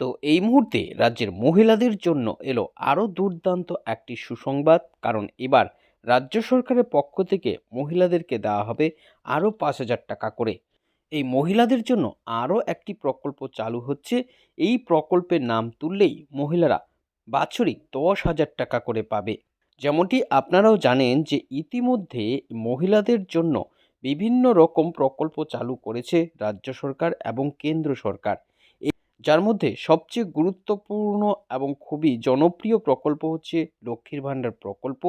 তো এই মুহূর্তে রাজ্যের মহিলাদের জন্য এলো আরও দুর্দান্ত একটি সুসংবাদ, কারণ এবার রাজ্য সরকারের পক্ষ থেকে মহিলাদেরকে দেওয়া হবে আরও পাঁচ হাজার টাকা করে। এই মহিলাদের জন্য আরও একটি প্রকল্প চালু হচ্ছে। এই প্রকল্পের নাম তুললেই মহিলারা বাৎসরিক দশ হাজার টাকা করে পাবে। যেমনটি আপনারাও জানেন যে ইতিমধ্যে মহিলাদের জন্য বিভিন্ন রকম প্রকল্প চালু করেছে রাজ্য সরকার এবং কেন্দ্র সরকার। যার মধ্যে সবচেয়ে গুরুত্বপূর্ণ এবং খুবই জনপ্রিয় প্রকল্প হচ্ছে লক্ষ্মীর ভাণ্ডার প্রকল্প,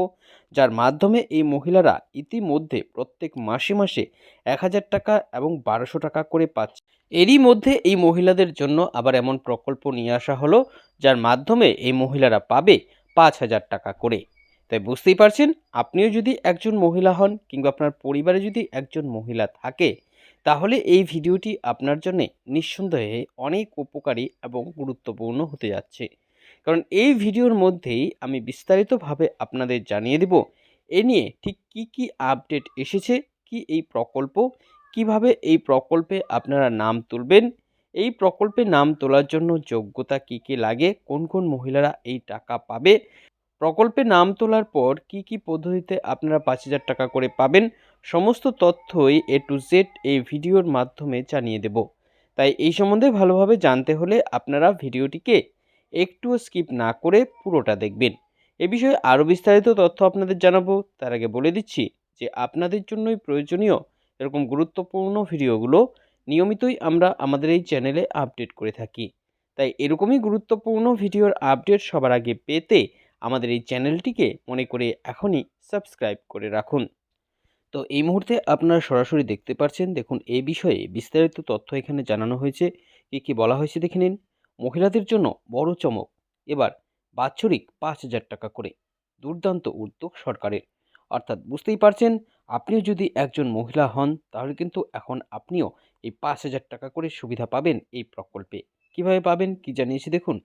যার মাধ্যমে এই মহিলারা ইতিমধ্যে প্রত্যেক মাসে মাসে এক হাজার টাকা এবং বারোশো টাকা করে পাচ্ছে। এরই মধ্যে এই মহিলাদের জন্য আবার এমন প্রকল্প নিয়ে আসা হলো, যার মাধ্যমে এই মহিলারা পাবে পাঁচ হাজার টাকা করে। তাই বুঝতেই পারছেন, আপনিও যদি একজন মহিলা হন কিংবা আপনার পরিবারে যদি একজন মহিলা থাকে তাহলে এই ভিডিওটি আপনার জন্য নিঃসন্দেহে অনেক উপকারী এবং গুরুত্বপূর্ণ হতে যাচ্ছে। কারণ এই ভিডিওর মধ্যেই আমি বিস্তারিতভাবে আপনাদের জানিয়ে দেব, এ নিয়ে ঠিক কি কি আপডেট এসেছে, কি এই প্রকল্প, কীভাবে এই প্রকল্পে আপনারা নাম তুলবেন, এই প্রকল্পে নাম তোলার জন্য যোগ্যতা কি কি লাগে, কোন কোন মহিলারা এই টাকা পাবে, প্রকল্পে নাম তোলার পর কি কি পদ্ধতিতে আপনারা পাঁচ হাজার টাকা করে পাবেন সমস্ত তথ্যই এ টু জেড এই ভিডিওর মাধ্যমে জানিয়ে দেব। তাই এই সম্বন্ধে ভালোভাবে জানতে হলে আপনারা ভিডিওটিকে একটুও স্কিপ না করে পুরোটা দেখবেন। এ বিষয়ে আরও বিস্তারিত তথ্য আপনাদের জানাব। তার আগে বলে দিচ্ছি যে আপনাদের জন্যই প্রয়োজনীয় এরকম গুরুত্বপূর্ণ ভিডিওগুলো নিয়মিতই আমরা আমাদের এই চ্যানেলে আপডেট করে থাকি। তাই এরকমই গুরুত্বপূর্ণ ভিডিওর আপডেট সবার আগে পেতে আমাদের এই চ্যানেলটিকে মনে করে এখনই সাবস্ক্রাইব করে রাখুন। তো এই মুহূর্তে আপনারা সরাসরি দেখতে পাচ্ছেন দেখুন এই বিষয়ে বিস্তারিত তথ্য এখানে জানানো হয়েছে। কী কী বলা হয়েছে দেখে নিন। মহিলাদের জন্য বড় চমক। এবার বাৎসরিক পাঁচ হাজার টাকা করে দুর্দান্ত উদ্যোগ সরকারের। অর্থাৎ বুঝতেই পারছেন, আপনিও যদি একজন মহিলা হন, তাহলে কিন্তু এখন আপনিও এই পাঁচ হাজার টাকা করে সুবিধা পাবেন এই প্রকল্পে। কীভাবে পাবেন কি জানিয়েছি দেখুন।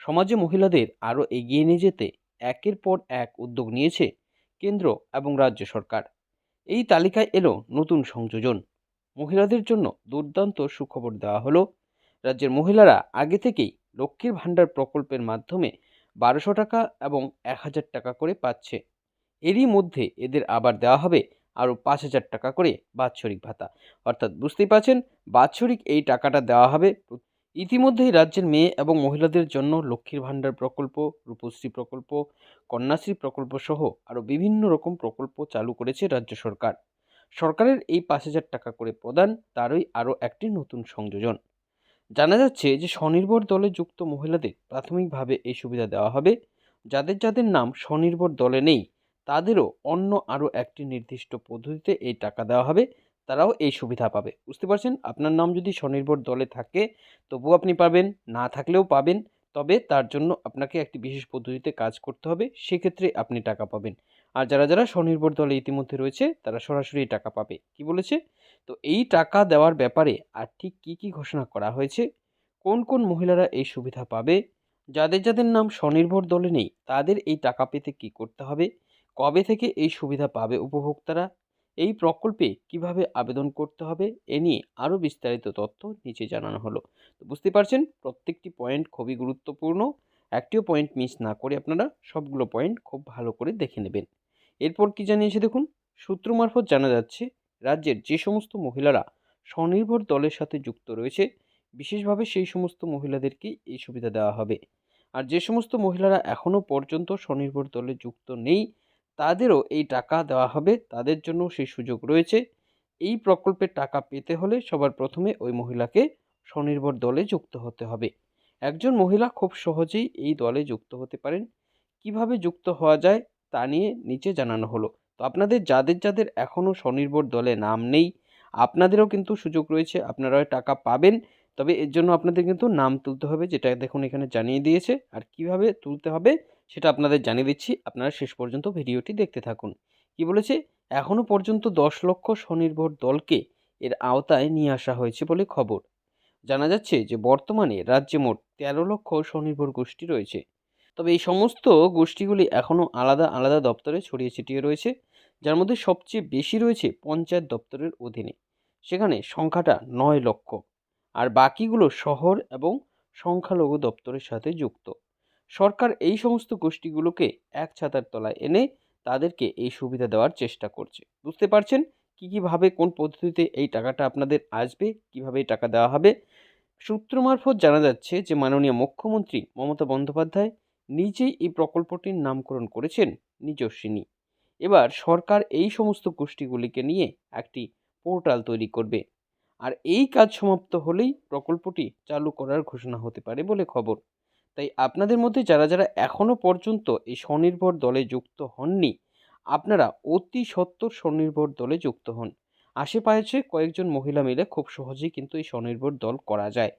সমাজে মহিলাদের আরও এগিয়ে নিয়ে যেতে একের পর এক উদ্যোগ নিয়েছে কেন্দ্র এবং রাজ্য সরকার। এই তালিকায় এলো নতুন সংযোজন। মহিলাদের জন্য দুর্দান্ত সুখবর দেওয়া হলো। রাজ্যের মহিলারা আগে থেকেই লক্ষ্মীর ভাণ্ডার প্রকল্পের মাধ্যমে বারোশো টাকা এবং এক হাজার টাকা করে পাচ্ছে। এরই মধ্যে এদের আবার দেওয়া হবে আরও পাঁচ হাজার টাকা করে বাৎসরিক ভাতা। অর্থাৎ বুঝতেই পারছেন, বাৎসরিক এই টাকাটা দেওয়া হবে ইতিমধ্যেই রাজ্যের মেয়ে এবং মহিলাদের জন্য লক্ষ্মীর ভাণ্ডার প্রকল্প, রূপশ্রী প্রকল্প, কন্যাশ্রী প্রকল্প সহ আরও বিভিন্ন রকম প্রকল্প চালু করেছে রাজ্য সরকার। সরকারের এই পাঁচ হাজার টাকা করে প্রদান, তারই আরও একটি নতুন সংযোজন। জানা যাচ্ছে যে স্বনির্ভর দলে যুক্ত মহিলাদের প্রাথমিকভাবে এই সুবিধা দেওয়া হবে। যাদের যাদের নাম স্বনির্ভর দলে নেই, তাদেরও অন্য আরও একটি নির্দিষ্ট পদ্ধতিতে এই টাকা দেওয়া হবে। তারাও এই সুবিধা পাবে। বুঝতে পারছেন? আপনার নাম যদি স্বনির্ভর দলে থাকে, তবুও আপনি পাবেন, না থাকলেও পাবেন, তবে তার জন্য আপনাকে একটি বিশেষ পদ্ধতিতে কাজ করতে হবে, সেক্ষেত্রে আপনি টাকা পাবেন। আর যারা যারা স্বনির্ভর দলে ইতিমধ্যে রয়েছে, তারা সরাসরি টাকা পাবে। কি বলেছে? তো এই টাকা দেওয়ার ব্যাপারে আর ঠিক কী কী ঘোষণা করা হয়েছে? কোন কোন মহিলারা এই সুবিধা পাবে? যাদের যাদের নাম স্বনির্ভর দলে নেই, তাদের এই টাকা পেতে কি করতে হবে? কবে থেকে এই সুবিধা পাবে উপভোক্তারা? এই প্রকল্পে কীভাবে আবেদন করতে হবে, এ নিয়ে আরও বিস্তারিত তথ্য নিচে জানানো হলো। তো বুঝতে পারছেন, প্রত্যেকটি পয়েন্ট খুবই গুরুত্বপূর্ণ। একটিও পয়েন্ট মিস না করে আপনারা সবগুলো পয়েন্ট খুব ভালো করে দেখে নেবেন। এরপর কি জানিয়েছে দেখুন, সূত্র মারফত জানা যাচ্ছে, রাজ্যের যে সমস্ত মহিলারা স্বনির্ভর দলের সাথে যুক্ত রয়েছে, বিশেষভাবে সেই সমস্ত মহিলাদেরকে এই সুবিধা দেওয়া হবে। আর যে সমস্ত মহিলারা এখনও পর্যন্ত স্বনির্ভর দলে যুক্ত নেই তাদেরও এই টাকা দেওয়া হবে, তাদের জন্য সেই সুযোগ রয়েছে। এই প্রকল্পের টাকা পেতে হলে সবার প্রথমে ওই মহিলাকে স্বনির্ভর দলে যুক্ত হতে হবে। একজন মহিলা খুব সহজেই এই দলে যুক্ত হতে পারেন। কীভাবে যুক্ত হওয়া যায় তা নিয়ে নিচে জানানো হলো। তো আপনাদের যাদের যাদের এখনও স্বনির্ভর দলে নাম নেই, আপনাদেরও কিন্তু সুযোগ রয়েছে আপনারাও টাকা পাবেন। তবে এর জন্য আপনাদের কিন্তু নাম তুলতে হবে, যেটা দেখুন এখানে জানিয়ে দিয়েছে। আর কীভাবে তুলতে হবে সেটা আপনাদের জানিয়ে দিচ্ছি। আপনারা শেষ পর্যন্ত ভিডিওটি দেখতে থাকুন। কি বলেছে? এখনও পর্যন্ত দশ লক্ষ স্বনির্ভর দলকে এর আওতায় নিয়ে আসা হয়েছে বলে খবর। জানা যাচ্ছে যে, বর্তমানে রাজ্যে মোট তেরো লক্ষ স্বনির্ভর গোষ্ঠী রয়েছে। তবে এই সমস্ত গোষ্ঠীগুলি এখনও আলাদা আলাদা দপ্তরে ছড়িয়ে ছিটিয়ে রয়েছে। যার মধ্যে সবচেয়ে বেশি রয়েছে পঞ্চায়েত দপ্তরের অধীনে। সেখানে সংখ্যাটা নয় লক্ষ। আর বাকিগুলো শহর এবং সংখ্যালঘু দপ্তরের সাথে যুক্ত। সরকার এই সমস্ত গোষ্ঠীগুলোকে এক ছাতার তলায় এনে তাদেরকে এই সুবিধা দেওয়ার চেষ্টা করছে। বুঝতে পারছেন কী কীভাবে, কোন পদ্ধতিতে এই টাকাটা আপনাদের আসবে, কীভাবে এই টাকা দেওয়া হবে? সূত্র মারফত জানা যাচ্ছে যে মাননীয় মুখ্যমন্ত্রী মমতা বন্দ্যোপাধ্যায় নিজেই এই প্রকল্পটির নামকরণ করেছেন নিজস্বিনী। এবার সরকার এই সমস্ত গোষ্ঠীগুলিকে নিয়ে একটি পোর্টাল তৈরি করবে। আর এই কাজ সমাপ্ত হলেই প্রকল্পটি চালু করার ঘোষণা হতে পারে বলে খবর। তাই আপনাদের মধ্যে যারা যারা এখনও পর্যন্ত এই স্বনির্ভর দলে যুক্ত হননি, আপনারা অতি সত্তর স্বনির্ভর দলে যুক্ত হন। আশেপাশে কয়েকজন মহিলা মিলে খুব সহজেই কিন্তু এই স্বনির্ভর দল করা যায়।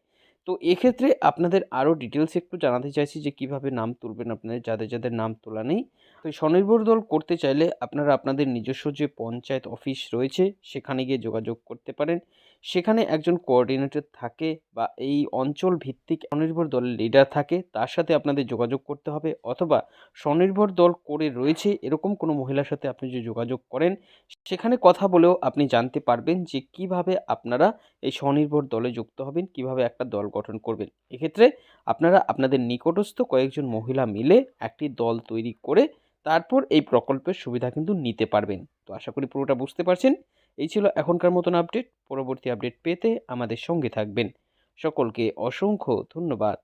তো এক্ষেত্রে আপনাদের আরও ডিটেলস একটু জানাতে চাইছি যে কীভাবে নাম তুলবেন আপনাদের, যাদের যাদের নাম তোলা নেই। তো স্বনির্ভর দল করতে চাইলে আপনারা আপনাদের নিজস্ব যে পঞ্চায়েত অফিস রয়েছে, সেখানে গিয়ে যোগাযোগ করতে পারেন। সেখানে একজন কোঅর্ডিনেটর থাকে বা এই অঞ্চল ভিত্তিক স্বনির্ভর দলের লিডার থাকে, তার সাথে আপনাদের যোগাযোগ করতে হবে। অথবা স্বনির্ভর দল করে রয়েছে, এরকম কোনো মহিলার সাথে আপনি যদি যোগাযোগ করেন সেখানে কথা বলেও আপনি জানতে পারবেন যে কীভাবে আপনারা এই স্বনির্ভর দলে যুক্ত হবেন, কীভাবে একটা দল গঠন করবেন। এক্ষেত্রে আপনারা আপনাদের নিকটস্থ কয়েকজন মহিলা মিলে একটি দল তৈরি করে তারপর এই প্রকল্পের সুবিধা কিন্তু নিতে পারবেন। তো আশা করি পুরোটা বুঝতে পারছেন। এই ছিল এখনকার মতন আপডেট। পরবর্তী আপডেট পেতে আমাদের সঙ্গে থাকবেন। সকলকে অসংখ্য ধন্যবাদ।